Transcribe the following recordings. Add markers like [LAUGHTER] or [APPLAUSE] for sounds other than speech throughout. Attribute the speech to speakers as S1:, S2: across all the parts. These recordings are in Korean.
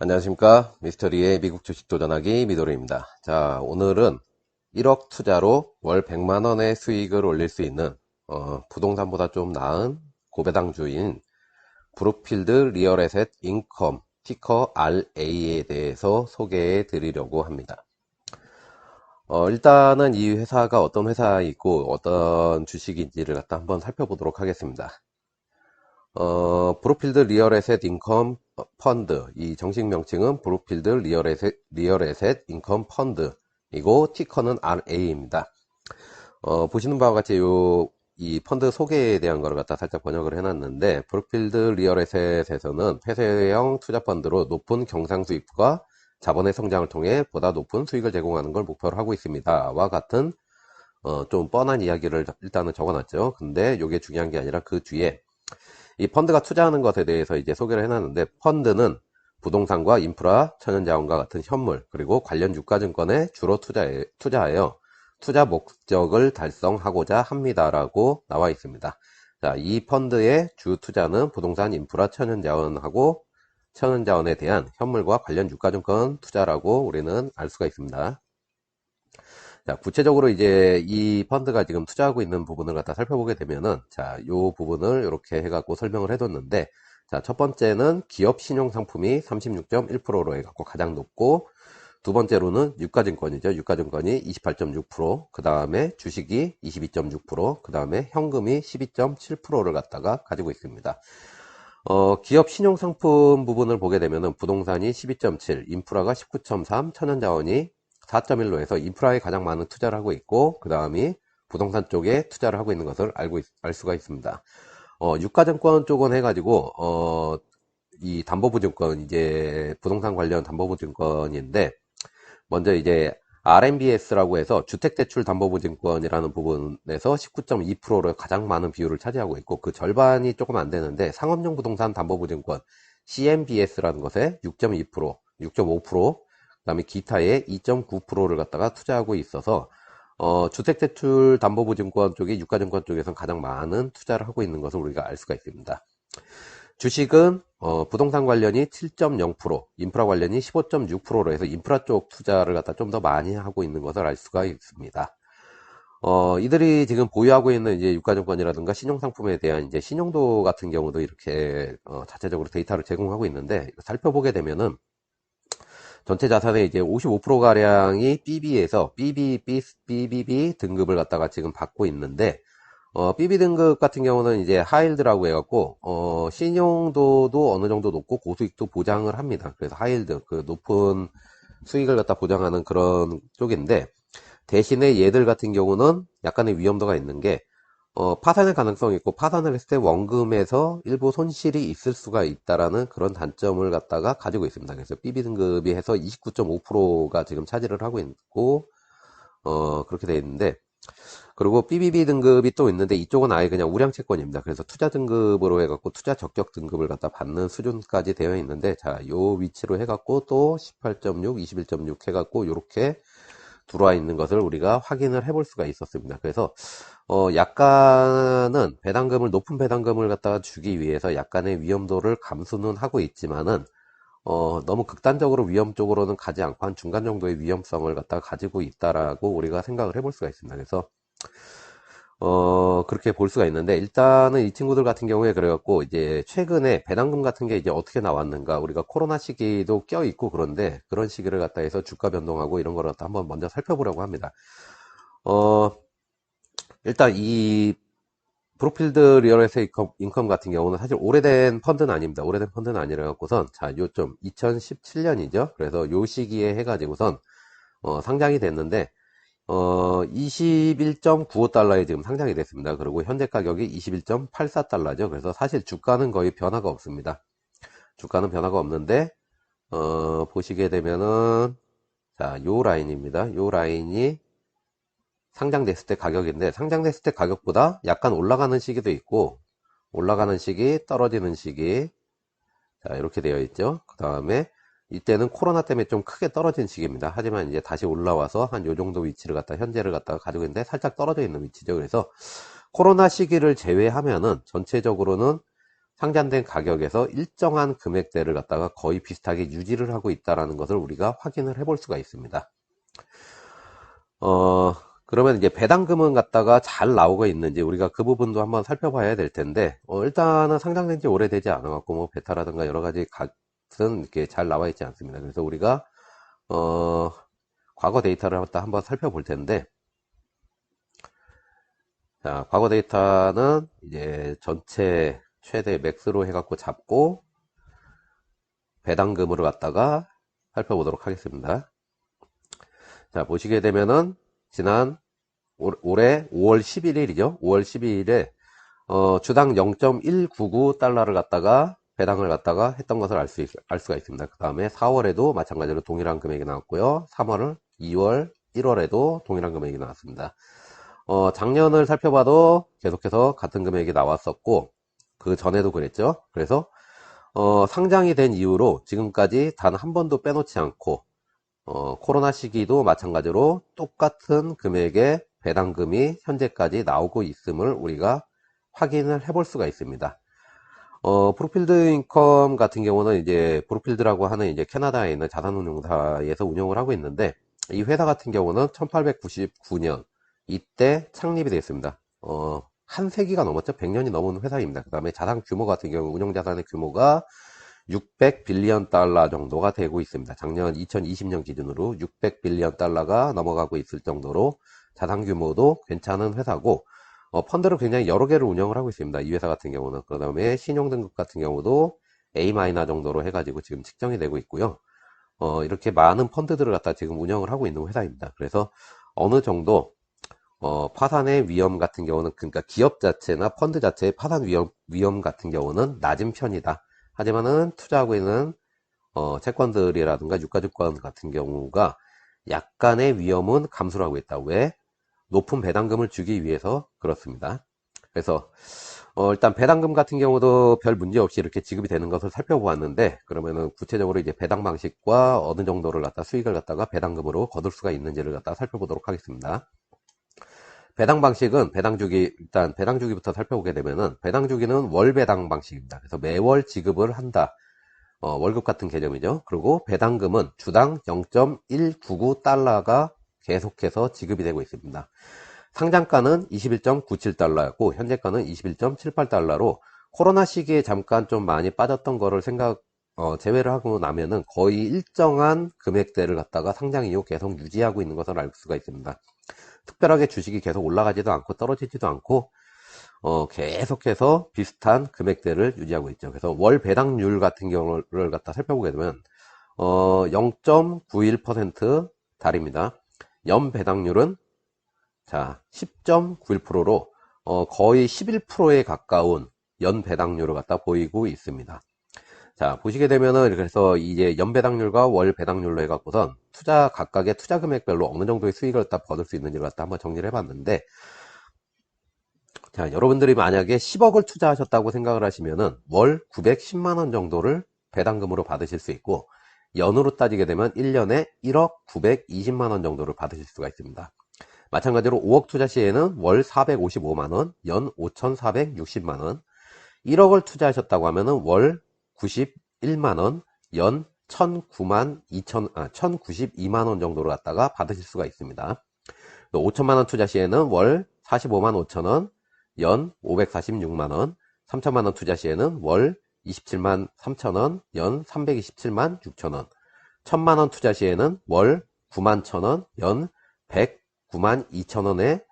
S1: 안녕하십니까? 미스터리의 미국 주식 도전하기 미도리입니다. 자 오늘은 1억 투자로 월 100만원의 수익을 올릴 수 있는 어, 부동산보다 좀 나은 고배당주인 브루필드 리얼에셋 인컴 티커 RA에 대해서 소개해 드리려고 합니다. 어, 일단은 이 회사가 어떤 회사이고 어떤 주식인지를 갖다 한번 살펴보도록 하겠습니다. 어, 브루필드 리얼에셋 인컴 펀드 이 정식 명칭은 브루필드 리얼에셋, 리얼에셋 인컴 펀드이고 티커는 RA입니다. 어, 보시는 바와 같이 요, 이 펀드 소개에 대한 거를 갖다 살짝 번역을 해놨는데 브루필드 리얼에셋에서는 폐쇄형 투자 펀드로 높은 경상 수익과 자본의 성장을 통해 보다 높은 수익을 제공하는 걸 목표로 하고 있습니다. 와 같은 어, 좀 뻔한 이야기를 일단은 적어놨죠. 근데 이게 중요한 게 아니라 그 뒤에 이 펀드가 투자하는 것에 대해서 이제 소개를 해놨는데 펀드는 부동산과 인프라, 천연자원과 같은 현물 그리고 관련 유가증권에 주로 투자해, 투자하여 투자 목적을 달성하고자 합니다라고 나와 있습니다. 자, 이 펀드의 주 투자는 부동산, 인프라, 천연자원하고 천연자원에 대한 현물과 관련 유가증권 투자라고 우리는 알 수가 있습니다. 자, 구체적으로 이제 이 펀드가 지금 투자하고 있는 부분을 갖다 살펴보게 되면은, 자, 요 부분을 이렇게 해갖고 설명을 해뒀는데, 자, 첫 번째는 기업 신용 상품이 36.1%로 해갖고 가장 높고, 두 번째로는 유가증권이죠. 유가증권이 28.6%, 그 다음에 주식이 22.6%, 그 다음에 현금이 12.7%를 갖다가 가지고 있습니다. 어, 기업 신용상품 부분을 보게 되면은 부동산이 12.7, 인프라가 19.3, 천연자원이 4.1로 해서 인프라에 가장 많은 투자를 하고 있고 그 다음이 부동산 쪽에 투자를 하고 있는 것을 알고 있, 알 수가 있습니다. 어, 유가증권 쪽은 해가지고 어, 이 담보보증권 이제 부동산 관련 담보보증권인데 먼저 이제 RMBS라고 해서 주택대출담보보증권이라는 부분에서 19.2%를 가장 많은 비율을 차지하고 있고 그 절반이 조금 안 되는데 상업용 부동산 담보보증권 CMBS라는 것에 6.2%, 6.5%, 그 다음에 기타의 2.9%를 갖다가 투자하고 있어서 어, 주택대출 담보보증권 쪽이 유가증권 쪽에서는 가장 많은 투자를 하고 있는 것을 우리가 알 수가 있습니다. 주식은 어, 부동산 관련이 7.0%, 인프라 관련이 15.6%로 해서 인프라 쪽 투자를 갖다 좀 더 많이 하고 있는 것을 알 수가 있습니다. 어, 이들이 지금 보유하고 있는 이제 유가증권이라든가 신용상품에 대한 이제 신용도 같은 경우도 이렇게 어, 자체적으로 데이터를 제공하고 있는데 살펴보게 되면은 전체 자산의 이제 55%가량이 BB에서 BB, BBB 등급을 갖다가 지금 받고 있는데, 어, BB 등급 같은 경우는 이제 하일드라고 해갖고, 어, 신용도도 어느 정도 높고 고수익도 보장을 합니다. 그래서 하일드, 그 높은 수익을 갖다 보장하는 그런 쪽인데, 대신에 얘들 같은 경우는 약간의 위험도가 있는 게, 어, 파산의 가능성이 있고 파산을 했을 때 원금에서 일부 손실이 있을 수가 있다라는 그런 단점을 갖다가 가지고 있습니다. 그래서 BB 등급이 해서 29.5%가 지금 차지를 하고 있고 어, 그렇게 되어 있는데 그리고 BBB 등급이 또 있는데 이쪽은 아예 그냥 우량 채권입니다. 그래서 투자 등급으로 해갖고 투자 적격 등급을 갖다 받는 수준까지 되어 있는데 자, 요 위치로 해갖고 또 18.6, 21.6 해갖고 요렇게 들어와 있는 것을 우리가 확인을 해볼 수가 있었습니다. 그래서 어, 약간은 배당금을 높은 배당금을 갖다가 주기 위해서 약간의 위험도를 감수는 하고 있지만은 어, 너무 극단적으로 위험 쪽으로는 가지 않고 한 중간 정도의 위험성을 갖다가 가지고 있다라고 우리가 생각을 해볼 수가 있습니다. 그래서 어, 그렇게 볼 수가 있는데, 일단은 이 친구들 같은 경우에 그래갖고, 이제 최근에 배당금 같은 게 이제 어떻게 나왔는가, 우리가 코로나 시기도 껴있고 그런데, 그런 시기를 갖다 해서 주가 변동하고 이런 거를 갖다 한번 먼저 살펴보려고 합니다. 어, 일단 이 브로필드 리얼에셋 인컴, 인컴, 같은 경우는 사실 오래된 펀드는 아닙니다. 오래된 펀드는 아니라 갖고선 자, 요좀 2017년이죠. 그래서 요 시기에 해가지고선 어, 상장이 됐는데 어, 21.95달러에 지금 상장이 됐습니다. 그리고 현재 가격이 21.84달러죠. 그래서 사실 주가는 거의 변화가 없습니다. 주가는 변화가 없는데 어, 보시게 되면은 자, 요 라인입니다. 요 라인이 상장됐을 때 가격인데 상장됐을 때 가격보다 약간 올라가는 시기도 있고 올라가는 시기 떨어지는 시기 자 이렇게 되어 있죠 그 다음에 이때는 코로나 때문에 좀 크게 떨어진 시기입니다 하지만 이제 다시 올라와서 한 요 정도 위치를 갖다 현재를 갖다가 가지고 있는데 살짝 떨어져 있는 위치죠 그래서 코로나 시기를 제외하면은 전체적으로는 상장된 가격에서 일정한 금액대를 갖다가 거의 비슷하게 유지를 하고 있다는 것을 우리가 확인을 해볼 수가 있습니다. 어, 그러면 이제 배당금은 갖다가 잘 나오고 있는지 우리가 그 부분도 한번 살펴봐야 될 텐데, 어, 일단은 상장된 지 오래되지 않아갖고 뭐 베타라든가 여러 가지 값은 이렇게 잘 나와 있지 않습니다. 그래서 우리가, 어, 과거 데이터를 한번 살펴볼 텐데, 자, 과거 데이터는 이제 전체 최대 맥스로 해갖고 잡고 배당금으로 갖다가 살펴보도록 하겠습니다. 자, 보시게 되면은 지난 올- 올해 5월 11일이죠. 5월 12일에 어, 주당 0.199달러를 갖다가 배당을 갖다가 했던 것을 알, 수 알 수가 있습니다. 그 다음에 4월에도 마찬가지로 동일한 금액이 나왔고요. 3월, 2월, 1월에도 동일한 금액이 나왔습니다. 어, 작년을 살펴봐도 계속해서 같은 금액이 나왔었고 그 전에도 그랬죠. 그래서 어, 상장이 된 이후로 지금까지 단 한 번도 빼놓지 않고 어, 코로나 시기도 마찬가지로 똑같은 금액의 배당금이 현재까지 나오고 있음을 우리가 확인을 해볼 수가 있습니다. 어, 브룩필드 인컴 같은 경우는 이제 브룩필드라고 하는 이제 캐나다에 있는 자산운용사에서 운영을 하고 있는데 이 회사 같은 경우는 1899년 이때 창립이 되었습니다. 어, 한 세기가 넘었죠. 100년이 넘은 회사입니다. 그 다음에 자산 규모 같은 경우 운용자산의 규모가 600빌리언 달러 정도가 되고 있습니다. 작년 2020년 기준으로 600빌리언 달러가 넘어가고 있을 정도로 자산 규모도 괜찮은 회사고 어, 펀드를 굉장히 여러 개를 운영을 하고 있습니다. 이 회사 같은 경우는 그 다음에 신용 등급 같은 경우도 A 정도로 해가지고 지금 측정이 되고 있고요. 어, 이렇게 많은 펀드들을 갖다 지금 운영을 하고 있는 회사입니다. 그래서 어느 정도 어, 파산의 위험 같은 경우는 그러니까 기업 자체나 펀드 자체의 파산 위험, 위험 같은 경우는 낮은 편이다. 하지만은 투자하고 있는 어, 채권들이라든가 유가증권 같은 경우가 약간의 위험은 감소를 하고 있다. 왜? 높은 배당금을 주기 위해서 그렇습니다. 그래서 어, 일단 배당금 같은 경우도 별 문제 없이 이렇게 지급이 되는 것을 살펴보았는데 그러면은 구체적으로 이제 배당 방식과 어느 정도를 갖다 수익을 갖다가 배당금으로 거둘 수가 있는지를 갖다 살펴보도록 하겠습니다. 배당 방식은 배당 주기 일단 배당 주기부터 살펴보게 되면은 배당 주기는 월 배당 방식입니다. 그래서 매월 지급을 한다. 어, 월급 같은 개념이죠. 그리고 배당금은 주당 0.199달러가 계속해서 지급이 되고 있습니다. 상장가는 21.97달러였고 현재가는 21.78달러로 코로나 시기에 잠깐 좀 많이 빠졌던 거를 생각 어, 제외를 하고 나면은 거의 일정한 금액대를 갖다가 상장 이후 계속 유지하고 있는 것을 알 수가 있습니다. 특별하게 주식이 계속 올라가지도 않고 떨어지지도 않고 어, 계속해서 비슷한 금액대를 유지하고 있죠. 그래서 월 배당률 같은 경우를 갖다 살펴보게 되면 어, 0.91% 달입니다. 연 배당률은 자 10.91%로 어, 거의 11%에 가까운 연 배당률을 갖다 보이고 있습니다. 자 보시게 되면은 그래서 이제 연 배당률과 월 배당률로 해갖고선 투자 각각의 투자 금액별로 어느 정도의 수익을 갖다 거둘 수 있는지를 갖다 한번 정리를 해봤는데 자 여러분들이 만약에 10억을 투자하셨다고 생각을 하시면은 월 910만 원 정도를 배당금으로 받으실 수 있고 연으로 따지게 되면 1년에 1억 920만 원 정도를 받으실 수가 있습니다. 마찬가지로 5억 투자 시에는 월 455만 원, 연 5,460만 원, 1억을 투자하셨다고 하면은 월 91만 원, 연 1009만 2천, 아, 1092만 원 정도로 갖다가 받으실 수가 있습니다. 또 5천만 원 투자 시에는 월 45만 5천 원, 연 546만 원, 3천만 원 투자 시에는 월 27만 3천원, 연 327만 6천원, 1000만원 투자 시에는 월 9만 1천원, 연 109만 2천원의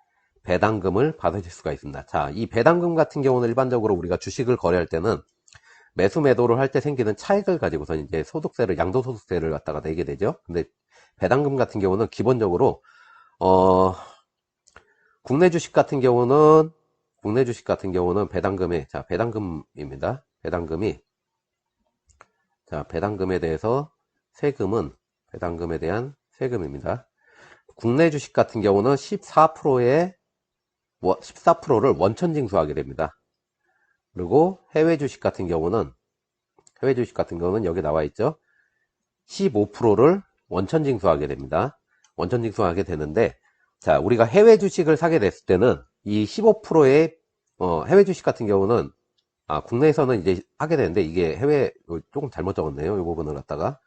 S1: 배당금을 받으실 수가 있습니다. 자, 이 배당금 같은 경우는 일반적으로 우리가 주식을 거래할 때는 매수 매도를 할 때 생기는 차익을 가지고서 이제 소득세를 양도소득세를 갖다가 내게 되죠. 근데 배당금 같은 경우는 기본적으로 어 국내 주식 같은 경우는 국내 주식 같은 경우는 배당금에 자 배당금입니다. 배당금이 자 배당금에 대해서 세금은 배당금에 대한 세금입니다. 국내 주식 같은 경우는 14%의 14%를 원천 징수하게 됩니다. 그리고 해외 주식 같은 경우는 해외 주식 같은 경우는 여기 나와 있죠. 15%를 원천 징수하게 됩니다. 원천 징수하게 되는데 자 우리가 해외 주식을 사게 됐을 때는 이 15%의 어, 해외 주식 같은 경우는 아, 국내에서는 이제 하게 되는데 이게 해외 어, 조금 잘못 적었네요. 이 부분을 갖다가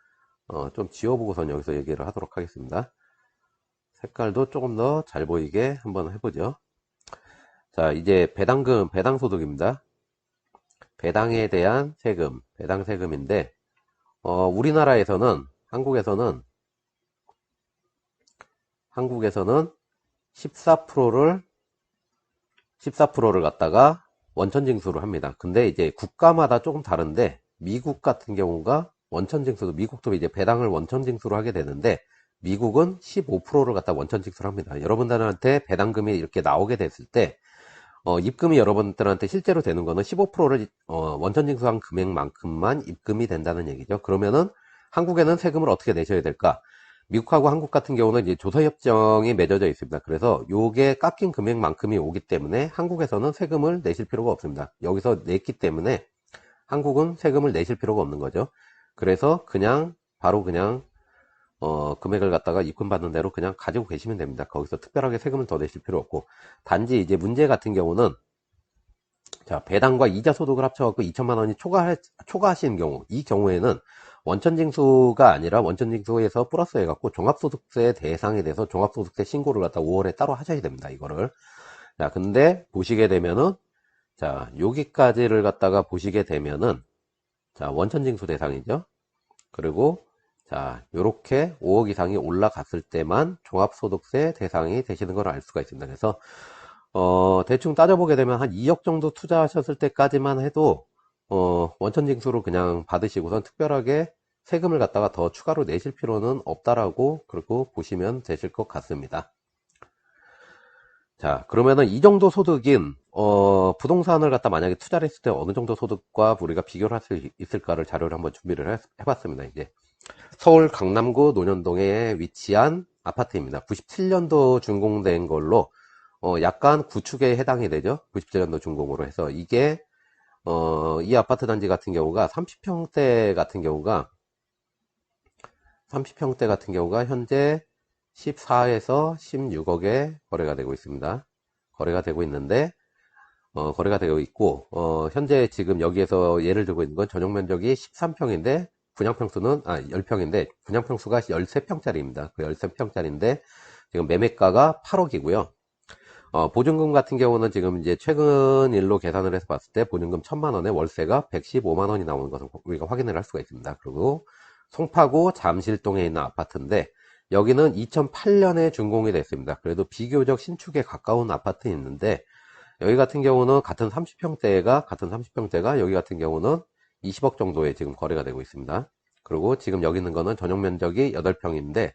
S1: 어, 좀 지워보고선 여기서 얘기를 하도록 하겠습니다. 색깔도 조금 더 잘 보이게 한번 해보죠. 자, 이제 배당금, 배당소득입니다. 배당에 대한 세금, 배당 세금인데, 어, 우리나라에서는, 한국에서는, 한국에서는 14%를, 14%를 갖다가 원천 징수를 합니다. 근데 이제 국가마다 조금 다른데, 미국 같은 경우가 원천 징수도, 미국도 이제 배당을 원천 징수로 하게 되는데, 미국은 15%를 갖다 원천 징수를 합니다. 여러분들한테 배당금이 이렇게 나오게 됐을 때, 어, 입금이 여러분들한테 실제로 되는 거는 15%를 어, 원천 징수한 금액만큼만 입금이 된다는 얘기죠. 그러면은 한국에는 세금을 어떻게 내셔야 될까? 미국하고 한국 같은 경우는 이제 조서협정이 맺어져 있습니다. 그래서 요게 깎인 금액만큼이 오기 때문에 한국에서는 세금을 내실 필요가 없습니다. 여기서 냈기 때문에 한국은 세금을 내실 필요가 없는 거죠. 그래서 그냥 바로 그냥 어, 금액을 갖다가 입금받는 대로 그냥 가지고 계시면 됩니다. 거기서 특별하게 세금을 더 내실 필요 없고 단지 이제 문제 같은 경우는 자 배당과 이자 소득을 합쳐갖고 2천만 원이 초과 초과하시는 경우 이 경우에는 원천징수가 아니라 원천징수에서 플러스 해갖고 종합소득세 대상에 대해서 종합소득세 신고를 갖다 5월에 따로 하셔야 됩니다. 이거를 자 근데 보시게 되면은 자 여기까지를 갖다가 보시게 되면은 자 원천징수 대상이죠. 그리고 자, 요렇게 5억 이상이 올라갔을 때만 종합소득세 대상이 되시는 걸 알 수가 있습니다. 그래서, 어, 대충 따져보게 되면 한 2억 정도 투자하셨을 때까지만 해도, 어, 원천 징수로 그냥 받으시고선 특별하게 세금을 갖다가 더 추가로 내실 필요는 없다라고, 그리고 보시면 되실 것 같습니다. 자, 그러면은 이 정도 소득인, 어, 부동산을 갖다 만약에 투자를 했을 때 어느 정도 소득과 우리가 비교를 할 수 있을까를 자료를 한번 준비를 해봤습니다, 이제. 서울 강남구 논현동에 위치한 아파트입니다. 97년도 준공된 걸로 어 약간 구축에 해당이 되죠. 97년도 준공으로 해서 이게 어 이 아파트 단지 같은 경우가 30평대 같은 경우가 30평대 같은 경우가 현재 14에서 16억에 거래가 되고 있습니다. 거래가 되고 있는데 어, 거래가 되고 있고 어, 현재 지금 여기에서 예를 들고 있는 건 전용 면적이 13평인데 분양평수는 아 10평인데 분양평수가 13평짜리입니다. 그 13평짜리인데 지금 매매가가 8억이고요. 어, 보증금 같은 경우는 지금 이제 최근 일로 계산을 해서 봤을 때 보증금 1000만 원에 월세가 115만 원이 나오는 것을 우리가 확인을 할 수가 있습니다. 그리고 송파구 잠실동에 있는 아파트인데 여기는 2008년에 준공이 됐습니다. 그래도 비교적 신축에 가까운 아파트 있는데 여기 같은 경우는 같은 30평대가 같은 30평대가 여기 같은 경우는 20억 정도에 지금 거래가 되고 있습니다. 그리고 지금 여기 있는 거는 전용 면적이 8평인데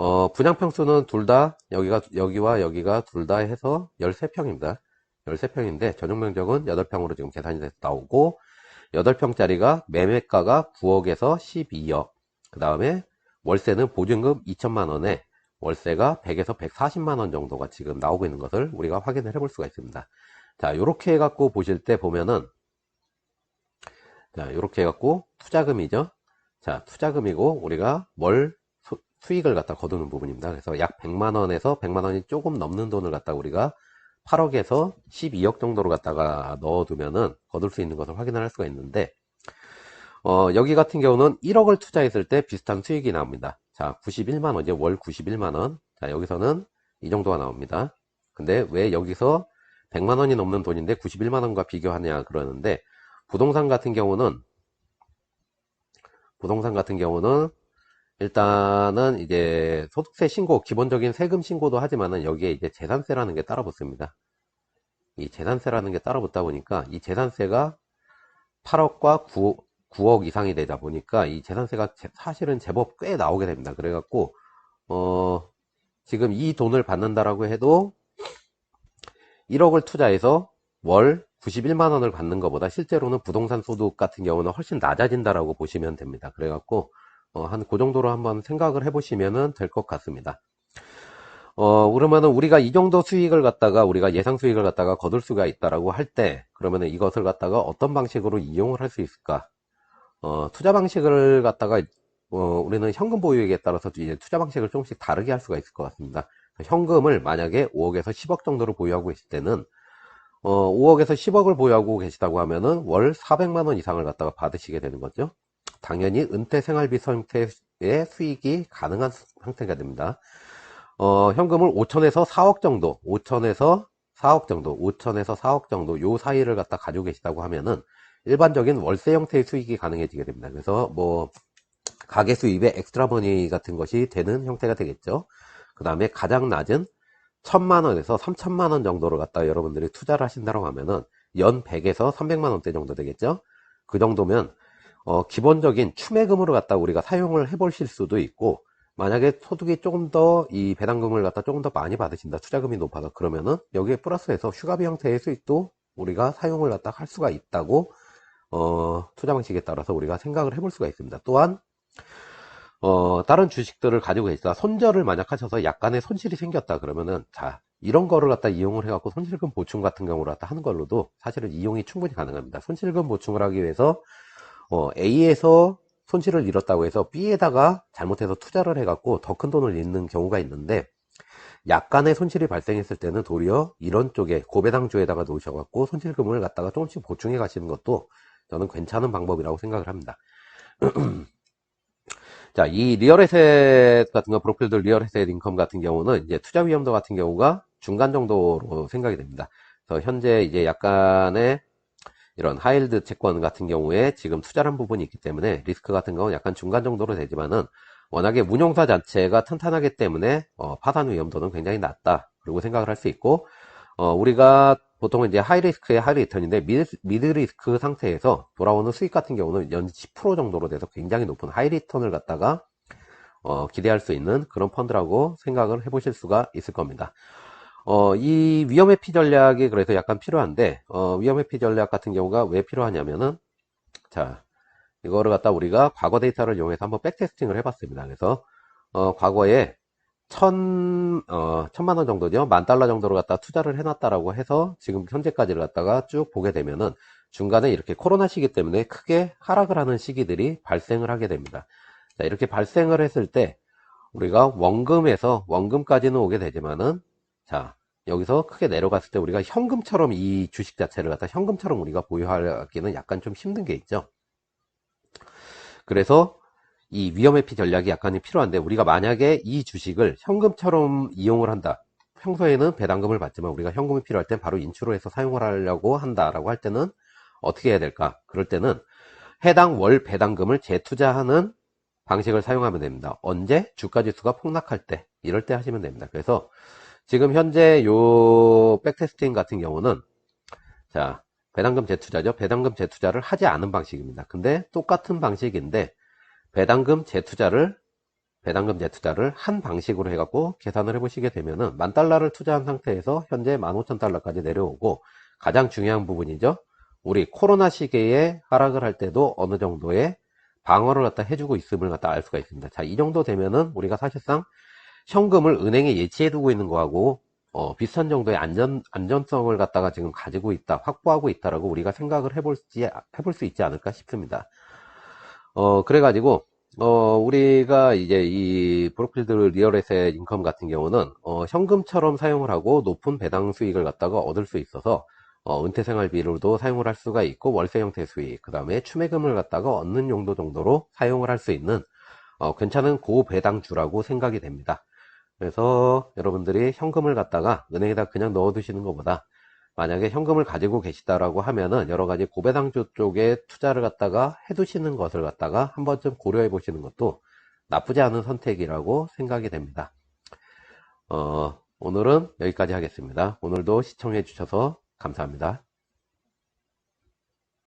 S1: 어, 분양평수는 둘 다 여기가 여기와 여기가 둘 다 해서 13평입니다. 13평인데 전용 면적은 8평으로 지금 계산이 돼서 나오고 8평짜리가 매매가가 9억에서 12억. 그 다음에 월세는 보증금 2천만 원에 월세가 100에서 140만 원 정도가 지금 나오고 있는 것을 우리가 확인을 해볼 수가 있습니다. 자, 이렇게 해갖고 보실 때 보면은 자, 이렇게 해갖고 투자금이죠. 자, 투자금이고 우리가 월 수, 익을 갖다 거두는 부분입니다. 그래서 약 100만 원에서 100만 원이 조금 넘는 돈을 갖다 우리가 8억에서 12억 정도로 갖다가 넣어두면은 거둘 수 있는 것을 확인을 할 수가 있는데 어, 여기 같은 경우는 1억을 투자했을 때 비슷한 수익이 나옵니다. 자, 91만 원, 이제 월 91만 원. 자, 여기서는 이 정도가 나옵니다. 근데 왜 여기서 100만 원이 넘는 돈인데 91만 원과 비교하냐 그러는데 부동산 같은 경우는 부동산 같은 경우는 일단은 이제 소득세 신고 기본적인 세금 신고도 하지만은 여기에 이제 재산세라는 게 따라 붙습니다. 이 재산세라는 게 따라 붙다 보니까 이 재산세가 8억과 9, 9억 이상이 되다 보니까 이 재산세가 사실은 제법 꽤 나오게 됩니다. 그래갖고 어 지금 이 돈을 받는다라고 해도 1억을 투자해서 월 91만 원을 받는 것보다 실제로는 부동산 소득 같은 경우는 훨씬 낮아진다라고 보시면 됩니다. 그래갖고 어, 한 그 정도로 한번 생각을 해보시면 될 것 같습니다. 어, 그러면은 우리가 이 정도 수익을 갖다가 우리가 예상 수익을 갖다가 거둘 수가 있다라고 할 때 그러면은 이것을 갖다가 어떤 방식으로 이용을 할 수 있을까? 어, 투자 방식을 갖다가 어, 우리는 현금 보유액에 따라서 이제 투자 방식을 조금씩 다르게 할 수가 있을 것 같습니다. 현금을 만약에 5억에서 10억 정도로 보유하고 있을 때는 어, 5억에서 10억을 보유하고 계시다고 하면은 월 400만 원 이상을 갖다가 받으시게 되는 거죠. 당연히 은퇴 생활비 형태의 수익이 가능한 상태가 됩니다. 어, 현금을 5천에서 4억 정도, 5천에서 4억 정도, 5천에서 4억 정도 요 사이를 갖다 가지고 계시다고 하면은 일반적인 월세 형태의 수익이 가능해지게 됩니다. 그래서 뭐 가계 수입의 엑스트라 머니 같은 것이 되는 형태가 되겠죠. 그 다음에 가장 낮은 천만 원에서 3천만 원 정도를 갖다 여러분들이 투자를 하신다고 하면은 연 100에서 300만 원대 정도 되겠죠. 그 정도면 어, 기본적인 추매금으로 갖다 우리가 사용을 해 보실 수도 있고 만약에 소득이 조금 더 이 배당금을 갖다 조금 더 많이 받으신다 투자금이 높아서 그러면은 여기에 플러스해서 휴가비 형태의 수익도 우리가 사용을 갖다 할 수가 있다고 어, 투자 방식에 따라서 우리가 생각을 해볼 수가 있습니다. 또한 어, 다른 주식들을 가지고 계시다 손절을 만약 하셔서 약간의 손실이 생겼다 그러면은 자 이런 거를 갖다 이용을 해갖고 손실금 보충 같은 경우를 갖다 하는 걸로도 사실은 이용이 충분히 가능합니다. 손실금 보충을 하기 위해서 어, A에서 손실을 잃었다고 해서 B에다가 잘못해서 투자를 해갖고 더 큰 돈을 잃는 경우가 있는데 약간의 손실이 발생했을 때는 도리어 이런 쪽에 고배당주에다가 놓으셔갖고 손실금을 갖다가 조금씩 보충해 가시는 것도 저는 괜찮은 방법이라고 생각을 합니다. [CLEARS THROAT] 자, 이 리얼에셋 같은 거, 브로필드 리얼에셋 인컴 같은 경우는 이제 투자 위험도 같은 경우가 중간 정도로 생각이 됩니다. 그래서 현재 이제 약간의 이런 하일드 채권 같은 경우에 지금 투자한 부분이 있기 때문에 리스크 같은 경우는 약간 중간 정도로 되지만은 워낙에 운용사 자체가 탄탄하기 때문에 어, 파산 위험도는 굉장히 낮다. 그리고 생각을 할 수 있고 어, 우리가 보통은 이제 하이 리스크의 하이 리턴인데 미드, 미드 리스크 상태에서 돌아오는 수익 같은 경우는 연 10% 정도로 돼서 굉장히 높은 하이 리턴을 갖다가 어, 기대할 수 있는 그런 펀드라고 생각을 해보실 수가 있을 겁니다. 어, 이 위험 회피 전략이 그래서 약간 필요한데 어, 위험 회피 전략 같은 경우가 왜 필요하냐면은 자 이거를 갖다 우리가 과거 데이터를 이용해서 한번 백테스팅을 해봤습니다. 그래서 어, 과거에 천, 어, 천만 원 정도죠. 만 달러 정도를 갖다 투자를 해놨다라고 해서 지금 현재까지를 갖다가 쭉 보게 되면은 중간에 이렇게 코로나 시기 때문에 크게 하락을 하는 시기들이 발생을 하게 됩니다. 자, 이렇게 발생을 했을 때 우리가 원금에서 원금까지는 오게 되지만은 자, 여기서 크게 내려갔을 때 우리가 현금처럼 이 주식 자체를 갖다 현금처럼 우리가 보유하기는 약간 좀 힘든 게 있죠. 그래서 이 위험 회피 전략이 약간이 필요한데 우리가 만약에 이 주식을 현금처럼 이용을 한다. 평소에는 배당금을 받지만 우리가 현금이 필요할 땐 바로 인출을 해서 사용을 하려고 한다라고 할 때는 어떻게 해야 될까? 그럴 때는 해당 월 배당금을 재투자하는 방식을 사용하면 됩니다. 언제? 주가지수가 폭락할 때 이럴 때 하시면 됩니다. 그래서 지금 현재 요 백테스팅 같은 경우는 자 배당금 재투자죠. 배당금 재투자를 하지 않은 방식입니다. 근데 똑같은 방식인데 배당금 재투자를 배당금 재투자를 한 방식으로 해갖고 계산을 해보시게 되면은 만 달러를 투자한 상태에서 현재 15,000달러까지 내려오고 가장 중요한 부분이죠. 우리 코로나 시기에 하락을 할 때도 어느 정도의 방어를 갖다 해주고 있음을 갖다 알 수가 있습니다. 자, 이 정도 되면은 우리가 사실상 현금을 은행에 예치해 두고 있는 거하고 어, 비슷한 정도의 안전, 안전성을 갖다가 지금 가지고 있다, 확보하고 있다라고 우리가 생각을 해볼 수, 해볼 수 있지 않을까 싶습니다. 어, 그래가지고, 어, 우리가 이제 이 브로필드 리얼에셋 인컴 같은 경우는, 어, 현금처럼 사용을 하고 높은 배당 수익을 갖다가 얻을 수 있어서, 어, 은퇴 생활비로도 사용을 할 수가 있고, 월세 형태 수익, 그 다음에 추매금을 갖다가 얻는 용도 정도로 사용을 할 수 있는, 어, 괜찮은 고배당주라고 생각이 됩니다. 그래서 여러분들이 현금을 갖다가 은행에다 그냥 넣어 두시는 것보다 만약에 현금을 가지고 계시다라고 하면은 여러 가지 고배당주 쪽에 투자를 갖다가 해 두시는 것을 갖다가 한 번쯤 고려해 보시는 것도 나쁘지 않은 선택이라고 생각이 됩니다. 어, 오늘은 여기까지 하겠습니다. 오늘도 시청해 주셔서 감사합니다.